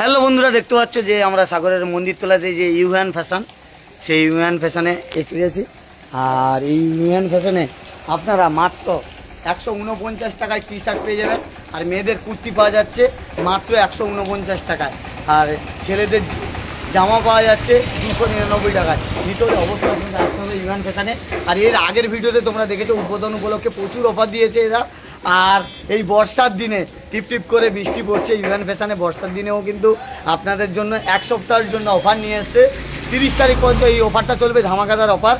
Hello বন্ধুরা, দেখতে পাচ্ছ যে আমরা সাগরের মন্দির তোলাতে যে ইউহ্যান ফ্যাশন, সেই ইউহ্যান ফ্যাশনে এসে গেছি। আর এই ইউহ্যান ফ্যাশনে আপনারা মাত্র একশো উনপঞ্চাশ টাকায় টি শার্ট পেয়ে যাবেন। আর মেয়েদের কুর্তি পাওয়া যাচ্ছে মাত্র একশো উনপঞ্চাশ টাকায়। আর ছেলেদের জামা পাওয়া যাচ্ছে দুশো নিরানব্বই টাকায়। ভিতরে অবশ্যই আপনাদের ইউহ্যান ফ্যাশনে। আর এর আগের ভিডিওতে তোমরা দেখেছ, উদ্বোধন উপলক্ষে প্রচুর অফার দিয়েছে এরা। আর এই বর্ষার দিনে টিপ টিপ করে বৃষ্টি পড়ছে ইউএন ফ্যাশনে বর্ষার দিনেও কিন্তু আপনাদের জন্য এক সপ্তাহের জন্য অফার নিয়ে এসছে। তিরিশ তারিখ পর্যন্ত এই অফারটা চলবে ধামাকাদার অফার।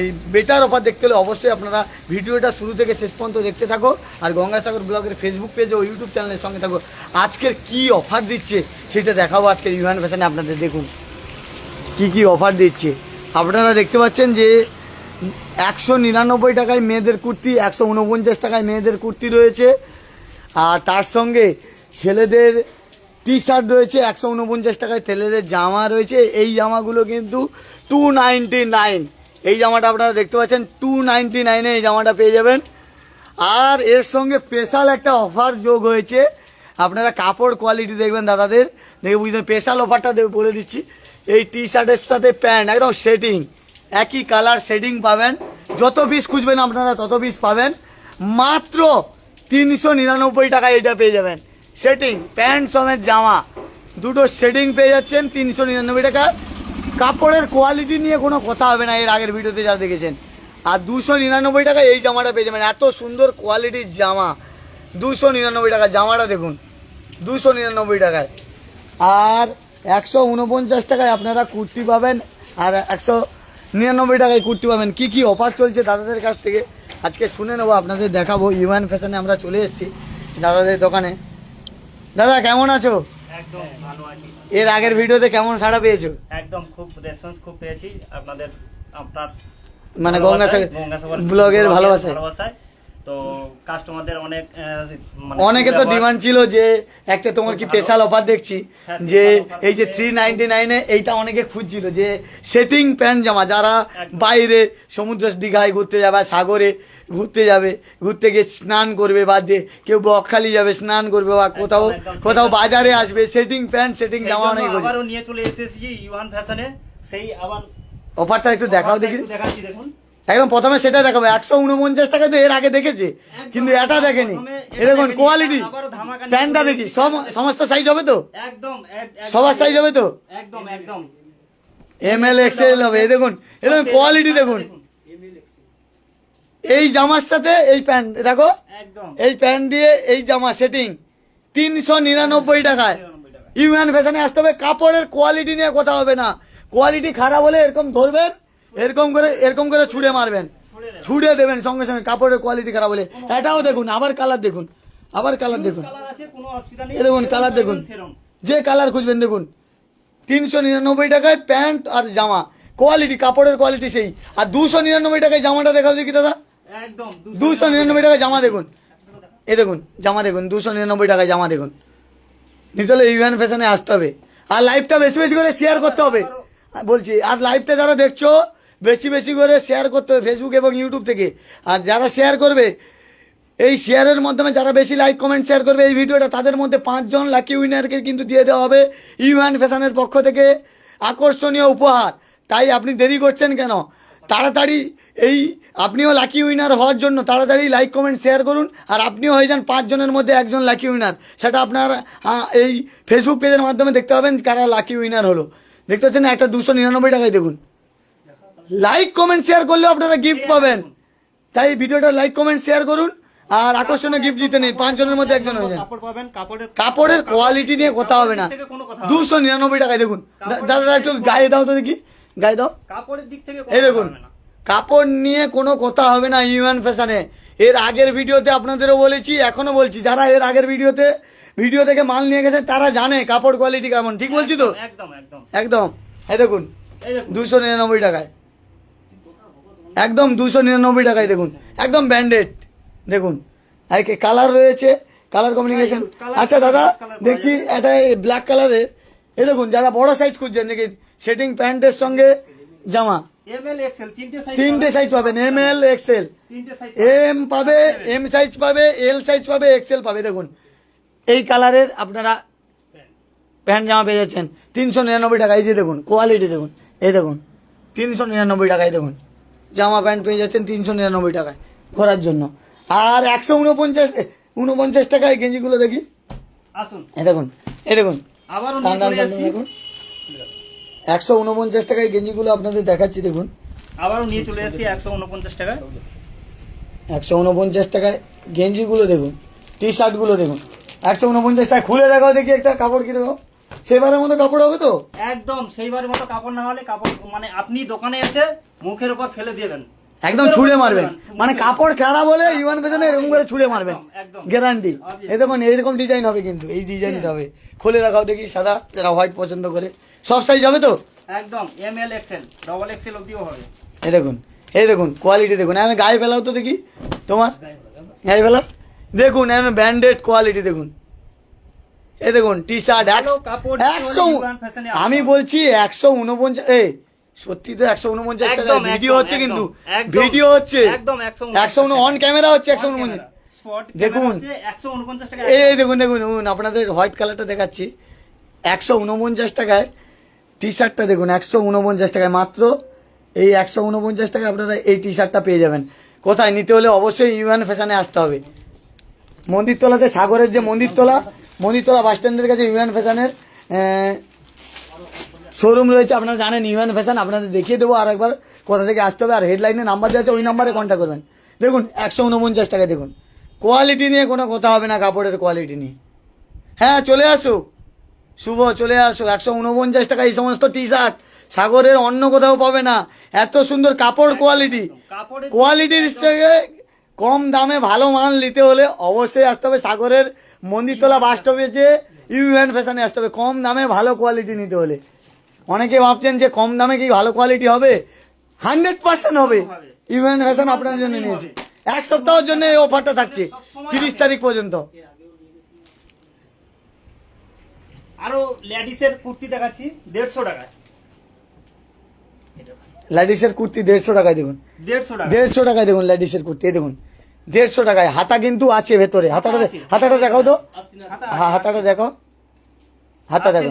এই বেটার অফার দেখতে হলে অবশ্যই আপনারা ভিডিওটা শুরু থেকে শেষ পর্যন্ত দেখতে থাকো আর গঙ্গাসাগর ব্লগের ফেসবুক পেজে ও ইউটিউব চ্যানেলের সঙ্গে থাকো। আজকের কি অফার দিচ্ছে সেটা দেখাবো আজকের ইউএন ফ্যাশনে আপনাদের দেখুন। কি কি অফার দিচ্ছে। আপনারা দেখতে পাচ্ছেন যে একশো নিরানব্বই টাকায় মেয়েদের কুর্তি, একশো উনপঞ্চাশ টাকায় মেয়েদের কুর্তি রয়েছে। আর তার সঙ্গে ছেলেদের টি শার্ট রয়েছে, একশো উনপঞ্চাশ টাকায় ছেলেদের জামা রয়েছে। এই জামাগুলো কিন্তু টু নাইনটি নাইন এই জামাটা আপনারা দেখতে পাচ্ছেন টু নাইনটি নাইনে এই জামাটা পেয়ে যাবেন। আর এর সঙ্গে স্পেশাল একটা অফার যোগ হয়েছে। আপনারা কাপড় কোয়ালিটি দেখবেন দাদাদের। দেখে বুঝবেন স্পেশাল অফারটা বলে দিচ্ছি। এই টি শার্টের সাথে প্যান্ট একদম সেটিং একই কালার শেডিং পাবেন। যত পিস খুঁজবেন আপনারা তত পিস পাবেন। মাত্র তিনশো নিরানব্বই টাকায় এটা পেয়ে যাবেন। সেটিং প্যান্ট সমেত জামা। দুটো শেডিং পেয়ে যাচ্ছেন তিনশো নিরানব্বই টাকা। কাপড়ের কোয়ালিটি নিয়ে কোনো কথা হবে না, এর আগের ভিডিওতে যা দেখেছেন। আর দুশো নিরানব্বই টাকায় এই জামাটা পেয়ে যাবেন। এত সুন্দর কোয়ালিটির জামা। দুশো নিরানব্বই টাকা জামাটা দেখুন। দুশো নিরানব্বই টাকায়। আর একশো উনপঞ্চাশ টাকায় আপনারা কুর্তি পাবেন। আর একশো নিরানব্বই টাকায় কুর্তি পাবেন। কি কি অফার চলছে দাদাদের কাছ থেকে? আজকে শুনে নেব আপনাদের দেখাবো। ইউএন ফ্যাশনে আমরা চলে এসেছি দাদাদের দোকানে। দাদা কেমন আছো? একদম ভালো আছি। এর আগের ভিডিওতে কেমন সাড়া পেয়েছ? একদম খুব রেসপন্স খুব পেয়েছি। আপনাদের আপনার মানে গঙ্গাসাগর ব্লগের ভালোবাসায়। তো কাস্টমারদের অনেক মানে অনেকে তো ডিমান্ড ছিল যে একটা তোমার কি স্পেশাল অফার দেখছি হ্যাঁ, যে এই যে থ্রি নাইনটি নাইনে এইটা অনেকে খুঁজছিল যে সেটিং প্যান্ট জামা যারা বাইরে সমুদ্র দীঘায় ঘুরতে যাবে সাগরে ঘুরতে যাবে ঘুরতে গিয়ে স্নান করবে বা যে কেউ বকখালি যাবে স্নান করবে বা কোথাও কোথাও বাজারে আসবে সেটিং প্যান্ট সেটিং জামা অনেক নিয়ে চলে এসেছি ইউয়ান ফ্যাশনে সেই আবার অফারটা একটু দেখাও দেখি। দেখাচ্ছি দেখুন। একদম প্রথমে সেটা দেখাবো। একশো উনপঞ্চাশ টাকা তো এর আগে দেখেছে। কিন্তু এটা দেখেনি। এ দেখুন কোয়ালিটি প্যান্টটা দেখি। সমস্ত সাইজ হবে তো? একদম সবার সাইজ হবে তো? একদম একদম। এম এল এক্সেল হবে। এই দেখুন এই দেখুন। কোয়ালিটি দেখুন এই জামার সাথে এই প্যান্ট দেখো? এই প্যান্ট দিয়ে এই জামা সেটিং তিনশো নিরানব্বই টাকায়। 99 টাকা। ফ্যাশনে আসতে হবে। কাপড়ের কোয়ালিটি নিয়ে কথা হবে না। কোয়ালিটি খারাপ হলে এরকম ধরবেন? এরকম করে এরকম করে ছুঁড়ে মারবেন। ছুঁড়ে দেবেন। সঙ্গে সঙ্গে কাপড়ের কোয়ালিটি খারাপ হলে। এটাও দেখুন আবার কালার দেখুন আবার কালার দেখুন। দেখুন কালার দেখুন। যে কালার খুঁজবেন দেখুন। তিনশো নিরানব্বই টাকায় প্যান্ট আর জামা। কোয়ালিটি কাপড়ের কোয়ালিটি সেই। আর দুশো নিরানব্বই টাকায় জামাটা দেখি দাদা। দুশো নিরানব্বই টাকায় জামা দেখুন। এ দেখুন জামা দেখুন দুশো নিরানব্বই টাকায় জামা দেখুন। নিতে হলে ইভেন ফ্যাশনে আসতে হবে। আর লাইভটা বেশি বেশি করে শেয়ার করতে হবে। বলছি আর লাইভটা যারা দেখছ বেশি বেশি করে শেয়ার করতে হবে ফেসবুক এবং ইউটিউব থেকে। আর যারা শেয়ার করবে, এই শেয়ারের মাধ্যমে যারা বেশি লাইক কমেন্ট শেয়ার করবে, এই ভিডিওটা তাদের মধ্যে পাঁচজন লাকি উইনারকে কিন্তু দিয়ে দেওয়া হবে ইউএন ফ্যাশনের পক্ষ থেকে। আকর্ষণীয় উপহার। তাই আপনি দেরি করছেন কেন? তাড়াতাড়ি এই, আপনিও লাকি উইনার হওয়ার জন্য তাড়াতাড়ি লাইক কমেন্ট শেয়ার করুন। আর আপনিও হয়ে যান পাঁচজনের মধ্যে একজন লাকি উইনার সেটা আপনার এই ফেসবুক পেজের মাধ্যমে দেখতে পাবেন কারা লাকি উইনার হলো। দেখতে পাচ্ছেন একটা দুশো নিরানব্বই টাকায় দেখুন। লাইক কমেন্ট শেয়ার করলেও আপনারা গিফট পাবেন। তাই ভিডিওটা লাইক কমেন্ট শেয়ার করুন। আর আকর্ষণীয় গিফট জিতে নিন পাঁচজনের মধ্যে একজন হয়ে যান কাপড়ের কোয়ালিটি নিয়ে কথা হবে না। দুশো নিরানব্বই টাকায় দেখুন। দাদা একটু গায়ে দাও তো দেখি। গায়ে দাও। কাপড়ের দিক থেকে এই দেখুন। কাপড় নিয়ে কোনো কথা হবে না ইউএন ফ্যাশনে এর আগের ভিডিওতে আপনাদেরও বলেছি এখনও বলছি যারা এর আগের ভিডিওতে ভিডিও থেকে মাল নিয়ে গেছে তারা জানে কাপড় কোয়ালিটি কেমন। ঠিক বলছি তো? একদম একদম। একদম। এই দেখুন। দুশো নিরানব্বই টাকায়। একদম দুশো নিরানব্বই টাকায় দেখুন। একদম ব্যান্ডেড দেখুন। আর কালার রয়েছে কালার কমিউনিকেশন আচ্ছা দাদা দেখছি এটা ব্ল্যাক কালারের এ দেখুন যারা বড় সাইজ খুঁজছেন দেখি সেটিং প্যান্টের সঙ্গে জামা। তিনটে সাইজ পাবেন। এম এল এক্সেল এম পাবে এম সাইজ পাবে এল সাইজ পাবে এক্সেল পাবে দেখুন। এই কালারের আপনারা প্যান্ট জামা পেয়ে যাচ্ছেন। তিনশো নিরানব্বই টাকা এই যে দেখুন কোয়ালিটি দেখুন। এই দেখুন তিনশো নিরানব্বই টাকায় দেখুন। জামা প্যান্ট পেয়ে যাচ্ছেন তিনশো নিরানব্বই টাকায় ঘোরার জন্য। আর একশো উনপঞ্চাশ উনপঞ্চাশ টাকায় গেঞ্জিগুলো দেখি। আসুন। এই দেখুন এই দেখুন। দেখুন। একশো উনপঞ্চাশ টাকায় গেঞ্জিগুলো আপনাদের দেখাচ্ছি দেখুন। আবারও নিয়ে চলে আসছি একশো উনপঞ্চাশ টাকায়। একশো উনপঞ্চাশ টাকায় গেঞ্জিগুলো দেখুন টি শার্টগুলো দেখুন। একশো উনপঞ্চাশ টাকা খুলে দেখাও দেখি একটা কাপড় কীরকম। সেবারের মতো কাপড় হবে তো? একদম সেইবারের মতো কাপড় না হলে কাপড় মানে আপনি দোকানে এসে মুখের উপর ফেলে দেবেন একদম ছুঁড়ে মারবেন। মানে কাপড় খারাপ হলে ইউয়ান পেছনে এরকম করে ছুঁড়ে মারবেন। গ্যারান্টি. এই দেখুন এইরকম ডিজাইন হবে কিন্তু এই ডিজাইনটা হবে। খুলে দেখাও দেখি সাদা যারা হোয়াইট পছন্দ করে। সব সাইজ হবে তো? একদম M L XL double XL অব্দিও হবে। এই দেখুন এই দেখুন কোয়ালিটি দেখুন। এখন গায়ে ফেলাও তো দেখি তোমার? গায়ে ফেলাও। দেখুন এখন ব্র্যান্ডেড কোয়ালিটি দেখুন। এই দেখুন টি শার্ট একশো এ আমি বলছি একশো উনপঞ্চাশ এ সত্যি তো একশো উনপঞ্চাশ টাকা। ভিডিও হচ্ছে কিন্তু। ভিডিও হচ্ছে। একশো অন ক্যামেরা হচ্ছে একশো উনপঞ্চাশ দেখুন। এই এই দেখুন দেখুন দেখুন আপনাদের হোয়াইট কালারটা দেখাচ্ছি। একশো উনপঞ্চাশ টাকায় টি শার্টটা দেখুন একশো উনপঞ্চাশ টাকায়। মাত্র এই একশো উনপঞ্চাশ টাকায় আপনারা এই টি শার্টটা পেয়ে যাবেন। কোথায়? নিতে হলে অবশ্যই ইউএন ফ্যাশনে আসতে হবে। মন্দিরতলাতে সাগরের যে মন্দিরতলা মন্দিরতলা বাস স্ট্যান্ডের কাছে ইউএন ফ্যাশনের শোরুম রয়েছে। আপনারা জানেন ইউএন ফ্যাশন আপনাদের দেখিয়ে দেবো আর একবার কোথা থেকে আসতে হবে। আর হেডলাইনে নাম্বার দেওয়া আছে ওই নাম্বারে কন্ট্যাক্ট করবেন। দেখুন একশো উনপঞ্চাশ টাকা দেখুন। কোয়ালিটি নিয়ে কোনো কথা হবে না কাপড়ের কোয়ালিটি নিয়ে। হ্যাঁ চলে আসো শুভ চলে আসো একশো উনপঞ্চাশ টাকা এই সমস্ত টি শার্ট সাগরের অন্য কোথাও পাবে না। এত সুন্দর কাপড় কোয়ালিটি কোয়ালিটির থেকে কম দামে ভালো মাল নিতে হলে অবশ্যই আসতে হবে সাগরের মন্দিরতলা বাস স্টপে যে ইউএন ফ্যাশনে আসতে হবে। কম দামে ভালো কোয়ালিটি নিতে হলে। অনেকে ভাবছেন যে কম দামে কি ভালো কোয়ালিটি হবে? হান্ড্রেড পার্সেন্ট হবে। ইউএন ফ্যাশন আপনার জন্য নিয়েছি। এক সপ্তাহের জন্য এই অফারটা থাকছে তিরিশ তারিখ পর্যন্ত। আরও লেডিসের কুর্তি দেখাচ্ছি দেড়শো টাকা লেডিসের কুর্তি দেড়শো টাকায় দেখুন। দেড়শো টাকা দেড়শো টাকায় দেখুন লেডিসের কুর্তি দেখুন। দেড়শো টাকায়। হাতা কিন্তু আছে ভেতরে। হাতাটা হাতাটা দেখাও তো। হ্যাঁ হাতাটা দেখো। হাতা দেখো।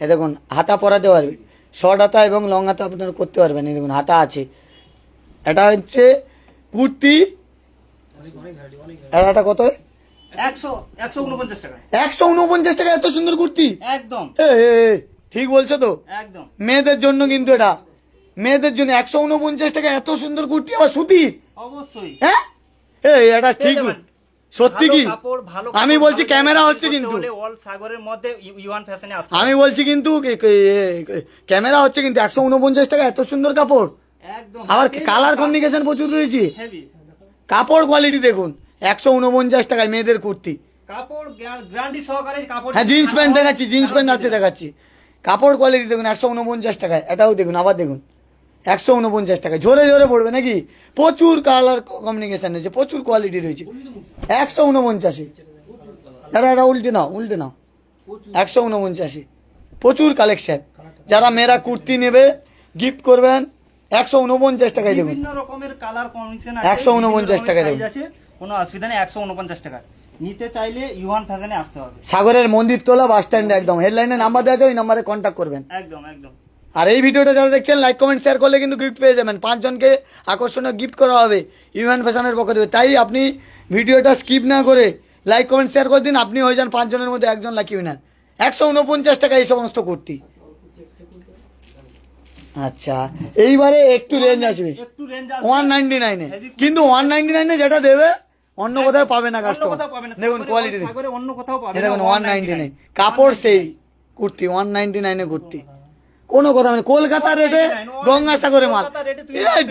এ দেখুন হাতা পরাতে পারবে। শর্ট হাতা এবং লং হাতা আপনারা করতে পারবেন। দেখুন হাতা আছে। এটা হচ্ছে কুর্তি। এটা কত? একশো উনপঞ্চাশ টাকা এত সুন্দর কুর্তি? একদম। ঠিক বলছো তো? একদম। মেয়েদের জন্য কিন্তু এটা। মেয়েদের জন্য একশো উনপঞ্চাশ টাকা এত সুন্দর কুর্তি আবার সুতির? অবশ্যই। হ্যাঁ? এই এটা ঠিক। সত্যি কি? আমি বলছি ক্যামেরা হচ্ছে কিন্তু। সাগরের মধ্যে ইউয়ান ফ্যাশনে আসতে আমি বলছি কিন্তু ক্যামেরা হচ্ছে কিন্তু একশো উনপঞ্চাশ টাকা এত সুন্দর কাপড়। একদম আবার কালার কমিউনিকেশন প্রচুর রয়েছে। কাপড় কোয়ালিটি দেখুন একশো উনপঞ্চাশ টাকায় মেয়েদের কুর্তি। কাপড় গ্যারান্টি সহকারে কাপড় হ্যাঁ জিন্স প্যান্ট দেখাচ্ছি জিন্স প্যান্ট আছে দেখাচ্ছি। কাপড় কোয়ালিটি দেখুন একশো উনপঞ্চাশ টাকায়। এটাও দেখুন আবার দেখুন। একশো উনপঞ্চাশ টাকায় জোরে জোরে পড়বে নাকি? প্রচুর কালার কমিউনিকেশন রয়েছে প্রচুর কোয়ালিটি রয়েছে। একশো উনপঞ্চাশে। দাদা এটা উল্টে নাও উল্টে নাও। একশো উনপঞ্চাশে। প্রচুর কালেকশন যারা মেয়েরা কুর্তি নেবে গিফট করবেন একশো উনপঞ্চাশ টাকায় দেখুন। বিভিন্ন রকমের কালার কম্বিনেশন 149 টাকা দেবো। আছে কোনো অসুবিধা নেই একশো উনপঞ্চাশ টাকা। নিতে চাইলে ইউয়ান ফ্যাশনে আসতে হবে। সাগরের মন্দির তোলা বাস স্ট্যান্ডে একদম। হেডলাইনে নাম্বার দেওয়া আছে ওই নাম্বারে কন্ট্যাক্ট করবেন। একদম একদম। আর এই ভিডিওটা যারা দেখছেন লাইক কমেন্ট শেয়ার করলে কিন্তু গিফট পেয়ে যাবেন। পাঁচজনকে আকর্ষণীয় গিফট করা হবে ইউএন ফ্যাশনের পক্ষ থেকে। তাই আপনি ভিডিওটা স্কিপ না করে লাইক কমেন্ট শেয়ার করে দিন। আপনি হয়ে যান পাঁচজনের মধ্যে একজন লাকি উইনার একশো উনপঞ্চাশ টাকা এই সমস্ত কুর্তি। আচ্ছা এইবারে একটু রেঞ্জ আসবে। ওয়ান নাইনটি নাইনে কিন্তু ওয়ান নাইনটি নাইনে যেটা দেবে অন্য কোথাও পাবে না কাস্টমার দেখুন কোয়ালিটি দেখুন। ওয়ান নাইনটি নাইন কাপড় সেই কুর্তি ওয়ান নাইনটি নাইনে কুর্তি। কোনো কথা মানে কলকাতা রেটে 199 গঙ্গাসাগরে মাল।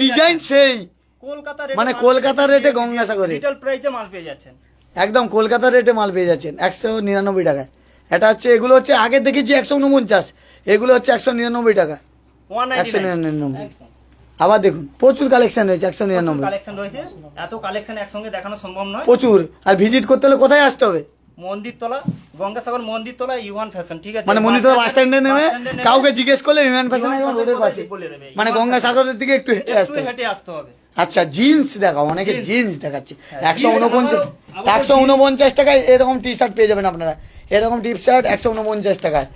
ডিজাইন সেই। কলকাতা মানে কলকাতার রেটে গঙ্গাসাগরে। প্রাইসে মাল পেয়ে যাচ্ছেন। একদম কলকাতার রেটে মাল পেয়ে যাচ্ছেন একশো নিরানব্বই টাকায়। এটা হচ্ছে এগুলো হচ্ছে আগে দেখেছি একশো উনপঞ্চাশ এগুলো হচ্ছে একশো নিরানব্বই টাকা। একশো নিরানব্বই। আবার দেখুন প্রচুর কালেকশন রয়েছে একশো নিরানব্বই। কালেকশন রয়েছে। এত কালেকশন একসঙ্গে দেখানো সম্ভব নয়। প্রচুর। আর ভিজিট করতে হলে কোথায় আসতে হবে? মন্দির তলা গঙ্গাসাগর মন্দির তলা ইউয়ান ফ্যাশন ঠিক আছে? মানে মন্দিরতলা বাস স্ট্যান্ডে নেমে কাউকে জিজ্ঞেস করলে বিমান ফ্যাশন রোডের পাশে মানে গঙ্গাসাগরের দিকে একটু হেঁটে আসতে হেঁটে আসতে হবে। আচ্ছা জিন্স দেখাও অনেকে জিন্স। দেখাচ্ছে। হ্যাঁ, একশো উনপঞ্চাশ একশো উনপঞ্চাশ টাকায় এরকম টি শার্ট পেয়ে যাবেন আপনারা। এরকম টিপ শার্ট একশো উনপঞ্চাশ টাকায়।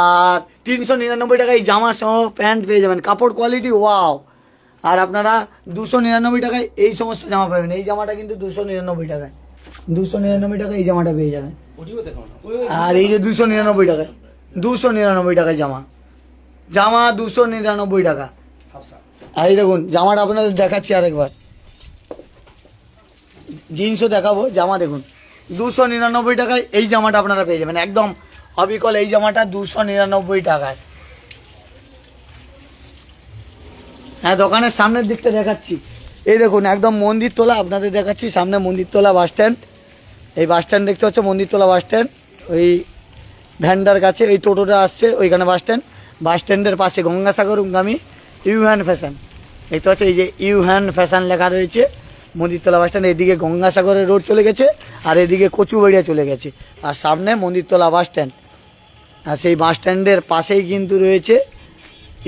আর তিনশো নিরানব্বই টাকায় এই জামা সহ প্যান্ট পেয়ে যাবেন। কাপড় কোয়ালিটি ওয়াও আর আপনারা দুশো নিরানব্বই টাকায় এই সমস্ত জামা পাবেন। এই জামাটা কিন্তু দুশো নিরানব্বই টাকায়। দুশো নিরানব্বই টাকায় এই জামাটা পেয়ে যাবেন। আর এই যে দুশো নিরানব্বই টাকায় দুশো নিরানব্বই টাকায় জামা। জামা দুশো নিরানব্বই টাকা। আর এই দেখুন জামাটা আপনাদের দেখাচ্ছি আরেকবার। জিন্সও দেখাবো জামা দেখুন। দুশো নিরানব্বই টাকায় এই জামাটা আপনারা পেয়ে যাবেন। একদম অবিকল এই জামাটা দুশো নিরানব্বই টাকায়। হ্যাঁ দোকানের সামনের দিকটা দেখাচ্ছি। এই দেখুন, একদম মন্দির তোলা, আপনাদের দেখাচ্ছি, সামনে মন্দির তোলা বাস স্ট্যান্ড এই বাস স্ট্যান্ড দেখতে হচ্ছে মন্দির তোলা বাস স্ট্যান্ড ওই ভ্যানটার কাছে ওই টোটোটা আসছে, ওইখানে বাস স্ট্যান্ড বাস স্ট্যান্ডের পাশে গঙ্গাসাগর উঙ্গামি ইউহ্যান ফ্যাশন। দেখতে পাচ্ছ, এই যে ইউহ্যান ফ্যাশন লেখা রয়েছে মন্দিরতলা বাস স্ট্যান্ড এদিকে গঙ্গাসাগরের রোড চলে গেছে, আর এদিকে কচুবেড়িয়া চলে গেছে। আর সামনে মন্দিরতলা বাস স্ট্যান্ড আর সেই বাস স্ট্যান্ডের পাশেই কিন্তু রয়েছে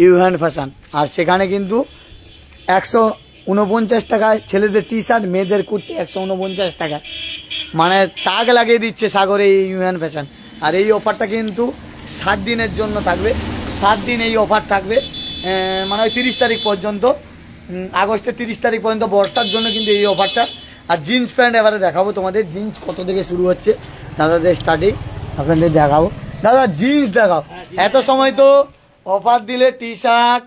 ইউহ্যান ফ্যাশন। আর সেখানে কিন্তু একশো উনপঞ্চাশ টাকায় ছেলেদের টি শার্ট মেয়েদের কুর্তি একশো উনপঞ্চাশ টাকায়। মানে টাক লাগিয়ে দিচ্ছে সাগরে এই ইউএন ফ্যাশন। আর এই অফারটা কিন্তু সাত দিনের জন্য থাকবে। সাত দিন এই অফার থাকবে। মানে ওই তিরিশ তারিখ পর্যন্ত আগস্টের তিরিশ তারিখ পর্যন্ত বর্ষার জন্য কিন্তু এই অফারটা। আর জিন্স প্যান্ট এবারে দেখাবো তোমাদের। জিন্স কত থেকে শুরু হচ্ছে? দাদাদের স্টার্টিং আপনাদের দেখাবো। দাদা জিন্স দেখাও। এত সময় তো অফার দিলে টি শার্ট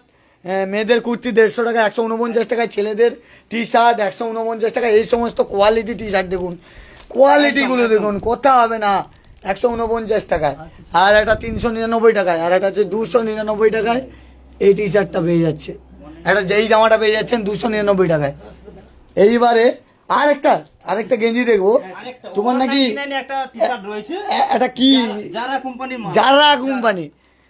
মেয়েদের কুর্তি দেড়শো টাকা একশো উনপঞ্চাশ টাকায় ছেলেদের টি শার্ট একশো উনপঞ্চাশ টাকা এই সমস্ত কোয়ালিটি টি শার্ট দেখুন কোয়ালিটিগুলো দেখুন কোথা হবে না। একশো উনপঞ্চাশ টাকায়। আর একটা তিনশো নিরানব্বই টাকায় আর একটা হচ্ছে দুশো নিরানব্বই টাকায় এই টি শার্টটা পেয়ে যাচ্ছে। একটা যেই জামাটা পেয়ে যাচ্ছেন দুশো নিরানব্বই টাকায়। এইবারে আরেকটা আরেকটা গেঞ্জি দেখব। তোমার নাকি একটা কি? যারা কোম্পানি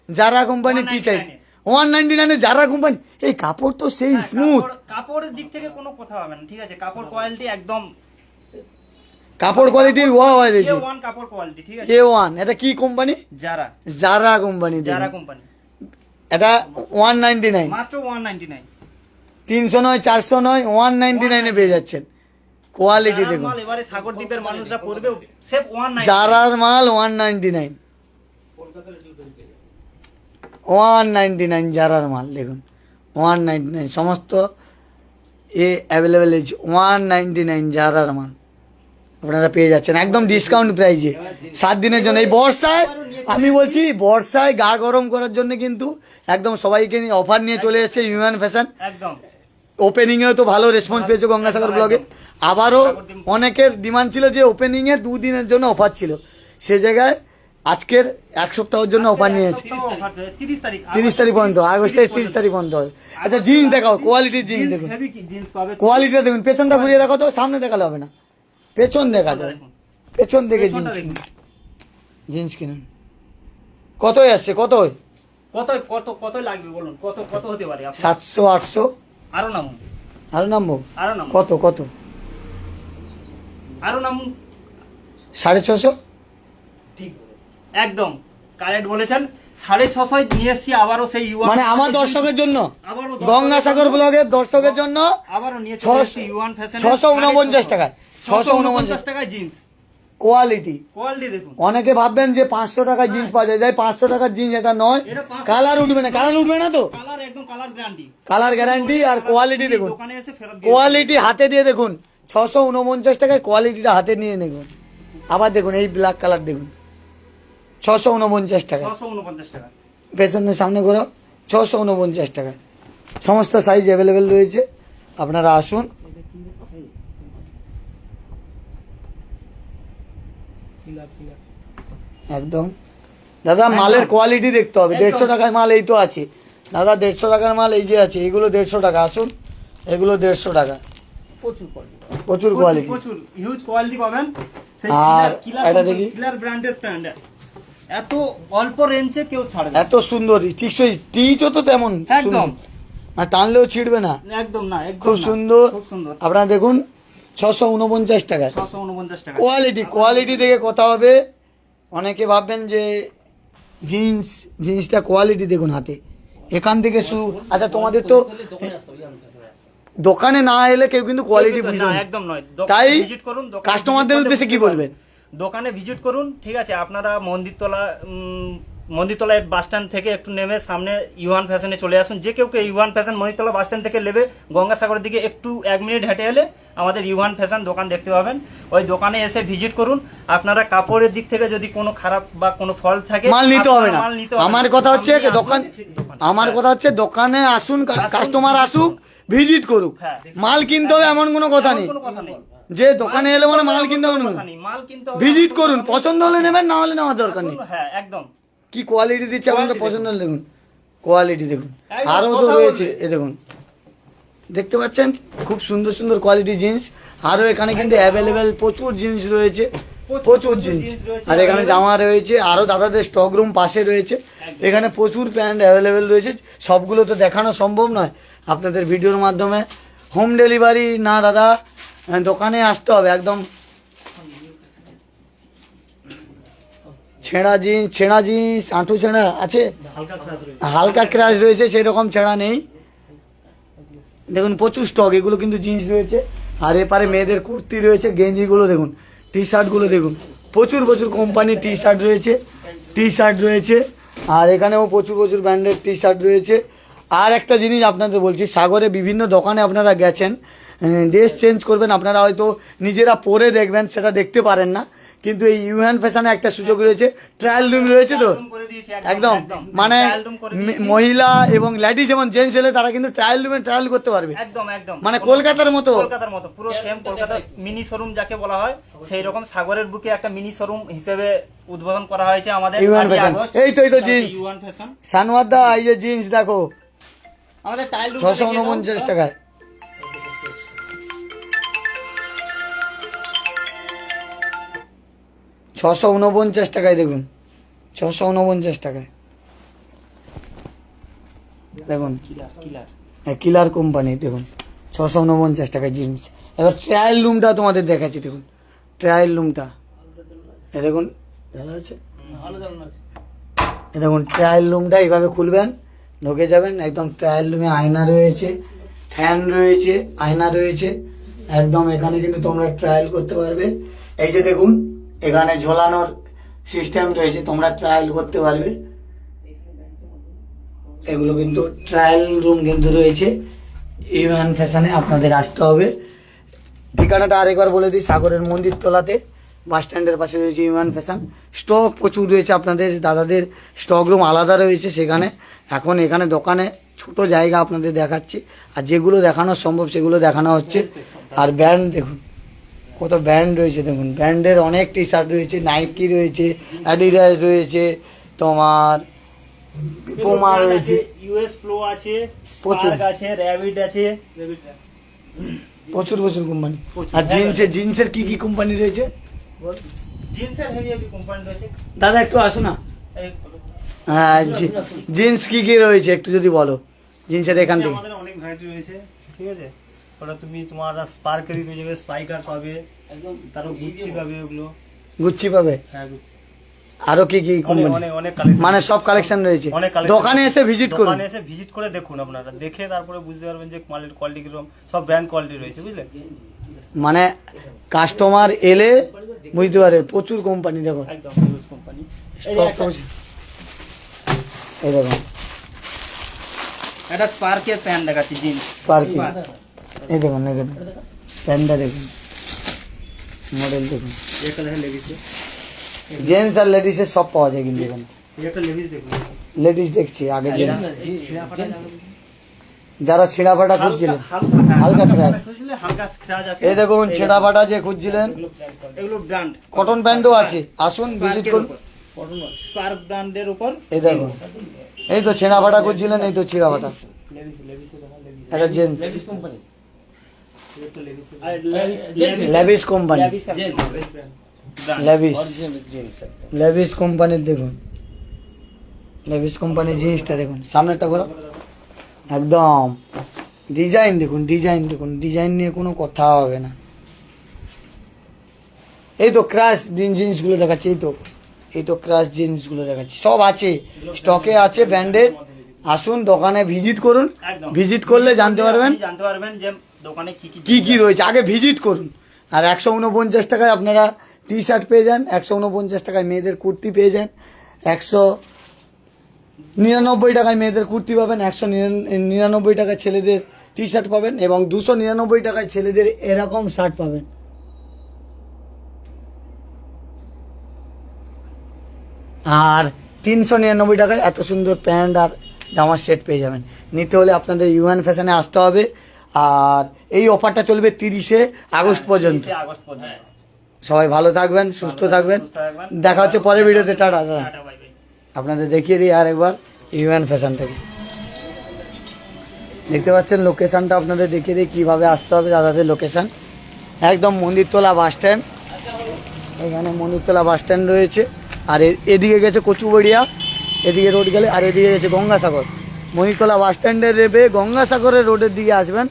যারা কোম্পানির টি শার্ট 199 ওয়ান নাইনটি নাইনে যারা কোম্পানি এই কাপড় তো সেই হ্যাঁ, স্মুথ কাপড়ের দিক থেকে কোনো কথা হবে না ঠিক আছে? কাপড় কোয়ালিটি একদম কাপড় কোয়ালিটি ওয়া হয়ে এ গেছে ওয়ান কাপড় কোয়ালিটি ঠিক আছে? এ ওয়ান এটা কি কোম্পানি? যারা। যারা কোম্পানি যারা কোম্পানি। এটা ওয়ান নাইনটি নাইন। মাত্র ওয়ান নাইনটি নাইন। তিনশো নয় চারশো নয় ওয়ান নাইনটি নাইনে পেয়ে যাচ্ছেন। কোয়ালিটি দেখুন। মাল এবারে সাগর দ্বীপের মানুষরা পড়বে সেফ ওয়ান জারার মাল one ninety nine. One ninety nine জারার মাল দেখুন। ওয়ান নাইনটি নাইন সমস্ত এ অ্যাভেলেবেল আছে ওয়ান নাইনটি নাইন জারার মাল। আপনারা পেয়ে যাচ্ছেন একদম ডিসকাউন্ট প্রাইজে সাত দিনের জন্য। এই বর্ষায় আমি বলছি বর্ষায় গা গরম করার জন্য কিন্তু একদম সবাইকে নিয়ে অফার নিয়ে চলে এসেছে ইউম্যান ফ্যাশন একদম। ওপেনিংয়েও তো ভালো রেসপন্স পেয়েছে গঙ্গাসাগর ব্লগে আবারও অনেকের ডিমান্ড ছিল যে ওপেনিংয়ে দুদিনের জন্য অফার ছিল। সে জায়গায় আজকের এক সপ্তাহের জন্য অফার নিয়েছে। তিরিশ তারিখ পর্যন্ত আগস্টের তিরিশ তারিখ পর্যন্ত। আচ্ছা জিন্স দেখাও কোয়ালিটির জিন্স দেখুন। কোয়ালিটিটা দেখুন পেছনটা ঘুরিয়ে রাখো তো সামনে দেখালে হবে না। পেছন দেখা যায়। পেছন থেকে জিন্স। কিনুন। জিন্স কিনুন। কতই আসছে? কতই কত কত কত লাগবে বলুন? কত কত হতে পারে সাতশো আটশো। আরও নামুন। আরও নামবো? আরও কত কত? আরও নামুন। সাড়ে ছশো? একদম। কারেক্ট বলেছেন। সাড়ে ছশোয় নিয়ে এসছি আবারও সেই মানে আমার দর্শকের জন্য? আবারও গঙ্গাসাগর ব্লগের দর্শকের জন্য আবারও নিয়ে ইউয়ান ফ্যাশন। ছশো উনপঞ্চাশ টাকায়। ছশো উনপঞ্চাশ টাকায় জিন্স কোয়ালিটি কোয়ালিটি দেখুন। অনেকে ভাববেন যে পাঁচশো টাকার জিন্স পাওয়া যায়। যায় পাঁচশো টাকার জিন্স এটা নয়। কালার উঠবে না। কালার উঠবে না তো? কালার একদম কালার গ্যারান্টি কালার গ্যারান্টি আর কোয়ালিটি দেখুন। কোয়ালিটি হাতে দিয়ে দেখুন। ছশো উনপঞ্চাশ টাকায় কোয়ালিটিটা হাতে নিয়ে দেখুন। আবার দেখুন এই ব্ল্যাক কালার দেখুন। ছশো উনপঞ্চাশ টাকা। ছশো উনপঞ্চাশ টাকা। পেছনের সামনে ঘোরাও ছশো উনপঞ্চাশ টাকা। সমস্ত সাইজ অ্যাভেলেবেল রয়েছে। আপনারা আসুন। একদম। দাদা মালের কোয়ালিটি দেখতে হবে। দেড়শো টাকার মাল এই তো আছে। দাদা দেড়শো টাকার মাল এই যে আছে এগুলো দেড়শো টাকা। আসুন। এগুলো দেড়শো টাকা। প্রচুর কোয়ালিটি প্রচুর হিউজ কোয়ালিটি পাবেন। আর এটা দেখি। কিলার ব্র্যান্ডের প্যান্ট এত অল্প রেঞ্জে কেউ ছাড়বে না। এত সুন্দর টিকসই টিচও তো তেমন একদম। আর টানলেও ছিড়বে না। একদম না খুব সুন্দর। খুব সুন্দর। আপনারা দেখুন ছশো উনপঞ্চাশ টাকা। ছশো উনপঞ্চাশ টাকা। কোয়ালিটি কোয়ালিটি দেখে কথা হবে। অনেকে ভাববেন যে জিন্স জিন্সটা কোয়ালিটি দেখুন হাতে। এখান থেকে শুরু আচ্ছা তোমাদের তো দোকানে না এলে কেউ কিন্তু কোয়ালিটি বুঝবে একদম নয়। তাই করুন কাস্টমারদের উদ্দেশ্যে কি বলবেন? দোকানে ভিজিট করুন ঠিক আছে আপনারা মন্দিরতলা উম, মন্দিরতলায় বাস স্ট্যান্ড থেকে একটু নেমে সামনে ইউয়ান ফ্যাশনে চলে আসুন যে কেউ কেউ ইউয়ান ফ্যাশন মন্দিরতলা বাস স্ট্যান্ড থেকে নেবে গঙ্গাসাগরের দিকে একটু এক মিনিট হেঁটে এলে আমাদের ইউয়ান ফ্যাশন দোকান দেখতে পাবেন ওই দোকানে এসে ভিজিট করুন আপনারা কাপড়ের দিক থেকে যদি কোনো খারাপ বা কোনো ফল থাকে মাল নিতে হবে না আমার কথা হচ্ছে দোকান। আমার কথা হচ্ছে দোকানে আসুন। কাস্টমার আসুক ভিজিট করুক হ্যাঁ। মাল কিনতে হবে এমন কোনো কথা নেই কোনো কথা নেই। যে দোকানে এলে মানে মাল কিনতে হবে না। মাল কিনতে হবে ভিজিট করুন পছন্দ হলে নেবেন না হলে নেওয়ার দরকার নেই। হ্যাঁ একদম। কি কোয়ালিটি দিচ্ছে আপনাকে পছন্দ হলে দেখুন। কোয়ালিটি দেখুন। আরও তো রয়েছে। এ দেখুন। দেখতে পাচ্ছেন? খুব সুন্দর সুন্দর কোয়ালিটি জিন্স। আরও এখানে কিন্তু অ্যাভেলেবেল প্রচুর জিন্স রয়েছে। প্রচুর জিন্স আর এখানে জামা রয়েছে আরও দাদাদের স্টক রুম পাশে রয়েছে। এখানে প্রচুর প্যান্ট অ্যাভেলেবেল রয়েছে। সবগুলো তো দেখানো সম্ভব নয়। আপনাদের ভিডিওর মাধ্যমে। হোম ডেলিভারি না দাদা। আহ, দোকানে আসতে হবে একদম। ছেঁড়া জিন্স ছেঁড়া জিন্স আঁটু ছেঁড়া আছে? হালকা ক্রাশ রয়েছে। হালকা ক্রাশ রয়েছে সেই রকম ছেঁড়া নেই। দেখুন প্রচুর স্টক এগুলো কিন্তু জিন্স রয়েছে। আর এপারে মেয়েদের কুর্তি রয়েছে গেঞ্জিগুলো দেখুন টি শার্টগুলো দেখুন। প্রচুর প্রচুর কোম্পানির টি শার্ট রয়েছে টি শার্ট রয়েছে আর এখানেও প্রচুর প্রচুর ব্র্যান্ডের টি শার্ট রয়েছে। আর একটা জিনিস আপনাদের বলছি সাগরে বিভিন্ন দোকানে আপনারা গেছেন ড্রেস চেঞ্জ করবেন আপনারা হয়তো নিজেরা পরে দেখবেন সেটা দেখতে পারেন না। কিন্তু এই ইউহ্যান ফ্যাশনে একটা সুযোগ রয়েছে ট্রায়াল রুম রয়েছে তো? একদম মানে। মহিলা এবং লেডিস এবং জেন্টস এলে তারা কিন্তু ট্রায়াল রুমে ট্রায়াল করতে পারবে। একদম একদম। মানে কলকাতার মতো। কলকাতার মতো পুরো সেম কলকাতার মিনি শোরুম যাকে বলা হয় সেই রকম সাগরের বুকে একটা মিনি শোরুম হিসেবে উদ্বোধন করা হয়েছে আমাদের ইউয়ান 8ই ফ্যাশন। এই তো, এই তো জিন্স। ইউয়ান ফ্যাশন সানওয়ার দা এই যে জিন্স দেখো। আমাদের টাইল রুম ছশো উনপঞ্চাশ টাকায়। ছশো উনপঞ্চাশ টাকায় দেখুন। ছশো উনপঞ্চাশ টাকায়। দেখুন। হ্যাঁ কিলার কোম্পানি দেখুন। ছশো উনপঞ্চাশ টাকায় জিন্স। এবার ট্রায়াল রুমটা তোমাদের দেখাচ্ছি, দেখুন। ট্রায়াল রুমটা দেখুন, ভালো আছে? দেখুন ট্রায়াল রুমটা এইভাবে খুলবেন, ঢুকে যাবেন, একদম ট্রায়াল রুমে আয়না রয়েছে ফ্যান রয়েছে, আয়না রয়েছে। একদম এখানে কিন্তু তোমরা ট্রায়াল করতে পারবে। এই যে দেখুন এখানে ঝোলানোর সিস্টেম রয়েছে, তোমরা ট্রায়াল করতে পারবে। এগুলো কিন্তু ট্রায়াল রুম কিন্তু রয়েছে। ইউএন ফ্যাশনে আপনাদের আসতে হবে। ঠিকানাটা আরেকবার বলে দিই, সাগরের মন্দির তোলাতে। বাস স্ট্যান্ডের পাশে রয়েছে ইউএন ফ্যাশন স্টক প্রচুর রয়েছে আপনাদের, দাদাদের স্টক রুম আলাদা রয়েছে সেখানে। এখন এখানে দোকানে ছোট জায়গা আপনাদের দেখাচ্ছি। আর যেগুলো দেখানো সম্ভব, সেগুলো দেখানো হচ্ছে। আর ব্র্যান্ড দেখুন। কত ব্র্যান্ড রয়েছে দেখুন। ব্র্যান্ডের অনেক টি শার্ট রয়েছে নাইকি রয়েছে অ্যাডিডাস রয়েছে তোমার পোমা রয়েছে। ইউএস ফ্লো আছে প্রচুর। আছে র্যাবিট আছে। প্রচুর প্রচুর কোম্পানি আর জিন্সের জিন্সের কি কি কোম্পানি রয়েছে? জিন্সের হেভি হেভি কোম্পানি রয়েছে। দাদা একটু আসো না। হ্যাঁ জিন্স কি কি রয়েছে? একটু যদি বলো। জিন্সের এখান থেকে। আমাদের অনেক ভ্যারাইটি রয়েছে ঠিক আছে? ওটা তুমি তোমার স্পার্কেরই পেয়ে যাবে স্পাইকার পাবে একদম তারও গুচ্ছি পাবে। ওগুলো। গুচ্ছি পাবে? হ্যাঁ গুচ্ছি আরও কি কি অনেক কোম্পানি মানে সব কালেকশন রয়েছে। অনেক দোকানে এসে ভিজিট করুন। দোকানে এসে ভিজিট করে দেখুন আপনারা। দেখে তারপরে বুঝতে পারবেন যে মালের কোয়ালিটি কীরকম। সব ব্র্যান্ড কোয়ালিটি রয়েছে বুঝলে? মানে কাস্টমার এলে বুঝতে পারে প্রচুর কোম্পানি দেখো। একদম ইউজ কোম্পানি এই দেখো। একটা স্পার্কের প্যান্ট দেখাচ্ছি জিন্স। স্পার্কি এই দেখুন এই দেখুন। প্যান্টটা দেখুন। মডেল দেখুন। জেন্টস আর লেডিসের সব পাওয়া যায় কিন্তু এখানে। লেডিস দেখছি আগে জেন্টস যারা ছিঁড়া ফাটা খুঁজছিলেন। হালকা আছে। এই দেখুন ছেঁড়া ফাটা যে খুঁজছিলেন। কটন প্যান্টও আছে। আসুন ভিজিট করুন। স্পার্ক ব্র্যান্ডের উপর এই দেখুন। এই তো ছেঁড়া ফাটা খুঁজছিলেন এই তো ছিঁড়া ফাটা একটা জেন্টস লেভিস কোম্পানি লেভিস লেভিস কোম্পানির দেখুন। লেভিস কোম্পানির জিনিসটা দেখুন। সামনেরটা করো একদম। ডিজাইন দেখুন ডিজাইন দেখুন। ডিজাইন নিয়ে কোনো কথা হবে না। এই তো ক্রাশ জিন্সগুলো দেখাচ্ছি এই তো। এই তো ক্রাশ জিন্সগুলো দেখাচ্ছি। সব আছে। স্টকে আছে ব্র্যান্ডেড আসুন দোকানে ভিজিট করুন। ভিজিট করলে জানতে পারবেন। জানতে পারবেন যে দোকানে কি কি কি রয়েছে? আগে ভিজিট করুন। আর একশো উনপঞ্চাশ টাকায় আপনারা টি শার্ট পেয়ে যান, একশো উনপঞ্চাশ টাকায় মেয়েদের কুর্তি পেয়ে যান, একশো নিরানব্বই টাকায় মেয়েদের কুর্তি পাবেন, একশো নিরানব্বই টাকায় ছেলেদের টি শার্ট পাবেন এবং দুশো নিরানব্বই টাকায় ছেলেদের এরকম শার্ট পাবেন। আর তিনশো নিরানব্বই টাকায় এত সুন্দর প্যান্ট আর জামার সেট পেয়ে যাবেন। নিতে হলে আপনাদের ইউএন ফ্যাশনে আসতে হবে। আর এই অফারটা চলবে তিরিশে আগস্ট পর্যন্ত। আগস্ট পর্যন্ত। সবাই ভালো থাকবেন সুস্থ থাকবেন দেখা হচ্ছে পরের ভিডিওতে টাটা দাদা। Tata, bye bye. আপনাদের দেখিয়ে দিই আর একবার ইউএন ফ্যাশন থেকে। দেখতে পাচ্ছেন লোকেশানটা আপনাদের দেখিয়ে দিই কীভাবে আসতে হবে দাদাদের লোকেশান। একদম মন্দিরতলা বাস স্ট্যান্ড। এখানে মন্দিরতলা বাস স্ট্যান্ড রয়েছে। আর এদিকে গেছে কচুবড়িয়া এদিকে রোড গেলে আর এদিকে গেছে গঙ্গাসাগর। মন্দিরতলা বাস স্ট্যান্ডের রেবে গঙ্গাসাগরের রোডের দিকে আসবেন।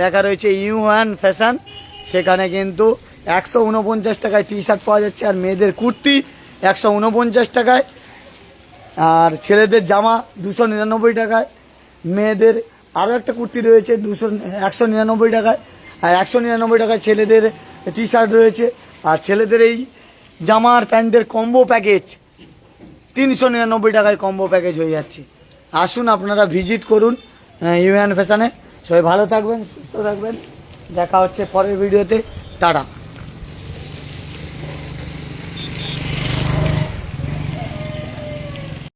লেখা রয়েছে ইউএন ফ্যাশন। সেখানে কিন্তু একশো উনপঞ্চাশ টাকায় টি শার্ট পাওয়া যাচ্ছে আর মেয়েদের কুর্তি একশো উনপঞ্চাশ টাকায়। আর ছেলেদের জামা দুশো নিরানব্বই টাকায়। মেয়েদের আরও একটা কুর্তি রয়েছে দুশো একশো নিরানব্বই টাকায়। আর একশো নিরানব্বই টাকায় ছেলেদের টি শার্ট রয়েছে। আর ছেলেদের এই জামা আর প্যান্টের কম্বো প্যাকেজ তিনশো নিরানব্বই টাকায় কম্বো প্যাকেজ হয়ে যাচ্ছে। আসুন আপনারা ভিজিট করুন ইউএন ফ্যাশনে। সবাই ভালো থাকবেন সুস্থ থাকবেন। দেখা হচ্ছে পরের ভিডিওতে। টাটা।